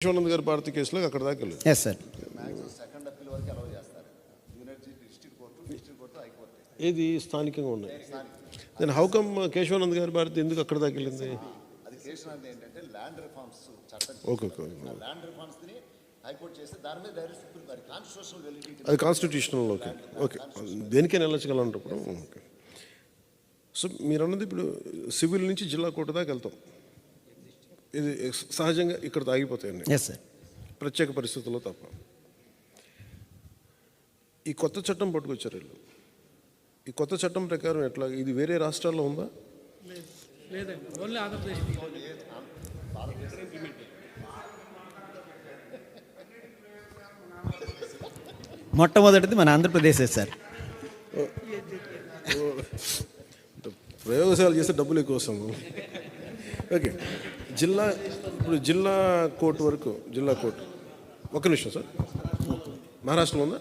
విశ్వనంద్ గారి భారతి కేసులో అక్కడ దాకా ఎస్ సార్ ఏది స్థానికంగా ఉన్నాయి? నేను హౌకమ్ కేశవానంద్ గారి భారతి ఎందుకు అక్కడ దాకా వెళ్ళింది? అది కేసు అనేది ఏంటంటే ల్యాండ్ రిఫార్మ్స్ చట్టం ఓకే ఓకే ల్యాండ్ రిఫార్మ్స్ని హైకోర్టు చేస్తే దాని మీద డైరెక్ట్ సుప్రీం గారి కాన్స్టిట్యూషనల్ వెలిడిటీ అది కాన్స్టిట్యూషనల్ ఓకే ఓకే దేనికైనా వెళ్ళచ్చగలంటప్పుడు ఓకే సో మీరు అన్నది ఇప్పుడు సివిల్ నుంచి జిల్లా కోర్టు దాకా వెళ్తాం. ఇది సహజంగా ఇక్కడ ఆగిపోతాయండి ఎస్ సార్ ప్రత్యేక పరిస్థితుల్లో తప్ప. ఈ కొత్త చట్టం పట్టుకొచ్చారు వీళ్ళు. ఈ కొత్త చట్టం ప్రకారం ఎట్లా ఇది వేరే రాష్ట్రాల్లో ఉందా? మొట్టమొదటిది మన ఆంధ్రప్రదేశ్ సార్ ప్రయోగశాల చేస్తే డబ్బులు ఎక్కువ వస్తాము. ఓకే. జిల్లా ఇప్పుడు జిల్లా కోర్టు వరకు జిల్లా కోర్టు. ఒక నిమిషం సార్. మహారాష్ట్రలో ఉందా?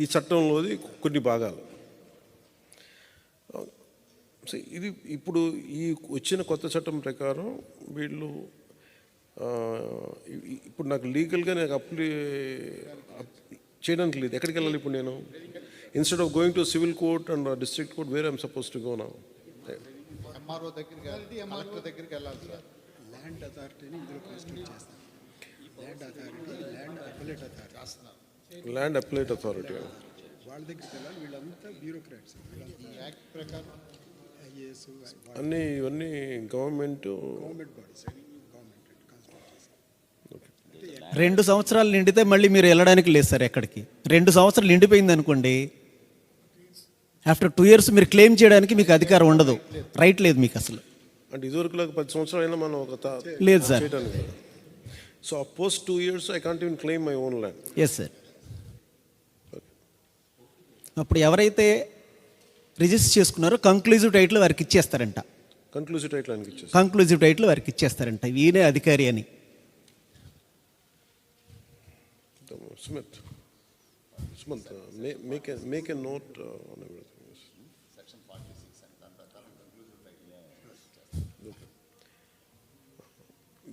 ఈ చట్టంలోది కొన్ని భాగాలు. ఇది ఇప్పుడు ఈ వచ్చిన కొత్త చట్టం ప్రకారం వీళ్ళు ఇప్పుడు నాకు లీగల్గా నాకు అప్లై అప్- చేయడానికి లేదు. ఎక్కడికి వెళ్ళాలి ఇప్పుడు నేను? Instead of going to civil court and district court వేరే ఐమ్ సపోజ్ టు గో నా ఎంఆర్ఓ దగ్గరికి వెళ్ళాలి కలెక్టర్ దగ్గరికి వెళ్ళాలి సార్. ల్యాండ్ అథారిటీని ఇందులో కాన్స్టిట్యూట్ చేస్తాం. Land authority land appellate authority land appellate authority వాళ్ళ దగ్గరికి వెళ్ళాలి. వీళ్ళంతా బ్యూరోక్రాట్స్ వీళ్ళంతా యాక్ట్ ప్రకారం? ఐఏఎస్ అన్నీ ఇవన్నీ government government bodies government constitute చేస్తాం. రెండు సంవత్సరాలు నిండితే మళ్ళీ మీరు వెళ్ళడానికి లేదు సార్ ఎక్కడికి. రెండు సంవత్సరాలు నిండిపోయింది అనుకోండి ఆఫ్టర్ టూ ఇయర్స్ మీరు క్లెయిమ్ చేయడానికి మీకు అధికారం ఉండదు. రైట్ లేదు మీకు అసలు. అంటే ఇదివరకు పది సంవత్సరాలు అయినా మనం ఒక లేదు sir. So post two years I can't even claim my own land yes sir అప్పుడు ఎవరైతే రిజిస్టర్ చేసుకున్నారో కంక్లూజివ్ టైటిల్ వారికి ఇచ్చేస్తారంట. కన్క్లూజివ్ టైటిల్ ఇచ్చేసి కంక్లూజివ్ టైటిల్ వారికి ఇచ్చేస్తారంట. ఈయనే అధికారి అని. Smith. Sumant, uh, ma- make a, make a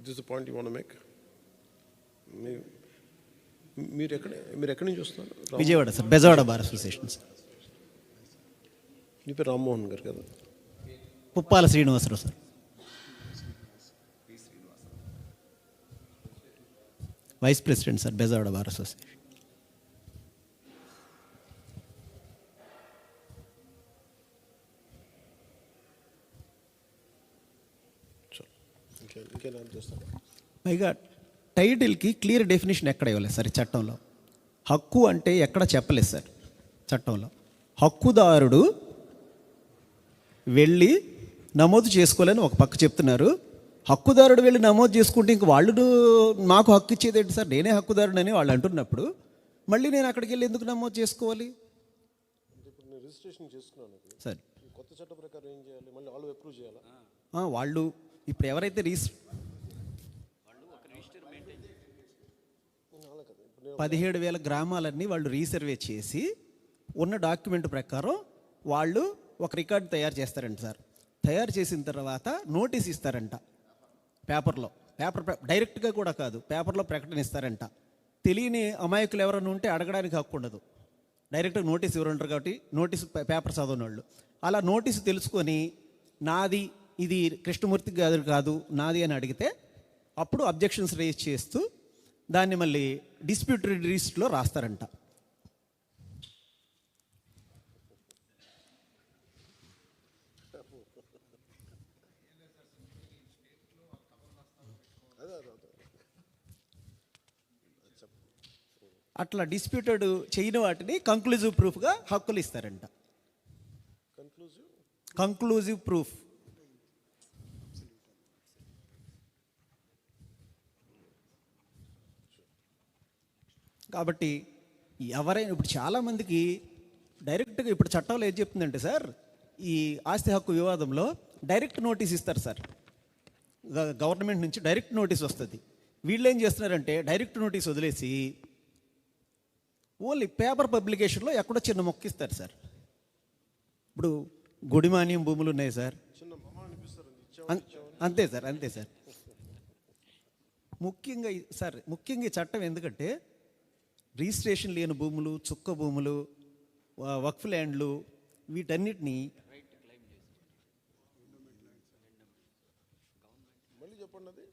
This is the point you want to make? మీ- మీరు ఎక్కడ మీరు ఎక్కడి నుంచి వస్తున్నారు Ram- Vijayawada sir Bezawada bar association sir మీ పేరు రామ్మోహన్ గారు కదా Puppala Srinivasarao sir vice president sir Bezawada bar association పైగా టైటిల్కి క్లియర్ డెఫినేషన్ ఎక్కడ ఇవ్వలేదు సార్ చట్టంలో. హక్కు అంటే ఎక్కడ చెప్పలేదు సార్ చట్టంలో. హక్కుదారుడు వెళ్ళి నమోదు చేసుకోవాలని ఒక పక్క చెప్తున్నారు. హక్కుదారుడు వెళ్ళి నమోదు చేసుకుంటే ఇంక వాళ్ళు మాకు హక్కు ఇచ్చేది ఏంటి సార్? నేనే హక్కుదారుడని వాళ్ళు అంటున్నప్పుడు మళ్ళీ నేను అక్కడికి వెళ్ళి ఎందుకు నమోదు చేసుకోవాలి? రిజిస్ట్రేషన్ చేసుకున్నాను. సార్. కొత్త చట్టం ప్రకారం ఏం చేయాలి? మళ్ళీ వాళ్ళు అప్రూవ్ చేయాలా? వాళ్ళు ఇప్పుడు ఎవరైతే రీస్ పదిహేడు వేల గ్రామాలన్నీ వాళ్ళు రీసర్వే చేసి ఉన్న డాక్యుమెంట్ ప్రకారం వాళ్ళు ఒక రికార్డు తయారు చేస్తారంట సార్. తయారు చేసిన తర్వాత నోటీస్ ఇస్తారంట. పేపర్లో. పేపర్ డైరెక్ట్గా కూడా కాదు పేపర్లో ప్రకటన ఇస్తారంట. తెలియని అమాయకులు ఎవరైనా ఉంటే అడగడానికి హక్కు ఉండదు. డైరెక్ట్గా నోటీస్ ఇవ్వరంటారు కాబట్టి నోటీస్ పేపర్ చదవని వాళ్ళు అలా నోటీసు తెలుసుకొని నాది ఇది కృష్ణమూర్తి గారు కాదు నాది అని అడిగితే అప్పుడు అబ్జెక్షన్స్ రేజ్ చేస్తూ దాన్ని మళ్ళీ డిస్ప్యూట్ రిజిస్ట్లో రాస్తారంట. అట్లా డిస్ప్యూటెడ్ చేయని వాటిని కంక్లూజివ్ ప్రూఫ్గా హక్కులు ఇస్తారంట. కంక్లూజివ్ ప్రూఫ్ కాబట్టి ఎవరైనా ఇప్పుడు చాలామందికి డైరెక్ట్గా ఇప్పుడు చట్టంలో ఏం చెప్తుందంటే సార్ ఈ ఆస్తి హక్కు వివాదంలో డైరెక్ట్ నోటీస్ ఇస్తారు సార్. గవర్నమెంట్ నుంచి డైరెక్ట్ నోటీస్ వస్తుంది. వీళ్ళు ఏం చేస్తున్నారంటే డైరెక్ట్ నోటీస్ వదిలేసి ఓన్లీ పేపర్ పబ్లికేషన్లో ఎక్కడో చిన్న మొక్క ఇస్తారు సార్. ఇప్పుడు గుడిమానియం భూములు ఉన్నాయి సార్. అంతే సార్ అంతే సార్. ముఖ్యంగా సార్ ముఖ్యంగా ఈ చట్టం ఎందుకంటే రిజిస్ట్రేషన్ లేని భూములు చుక్క భూములు వక్ఫ్ ల్యాండ్లు వీటన్నిటిని మళ్ళీ చెప్పండి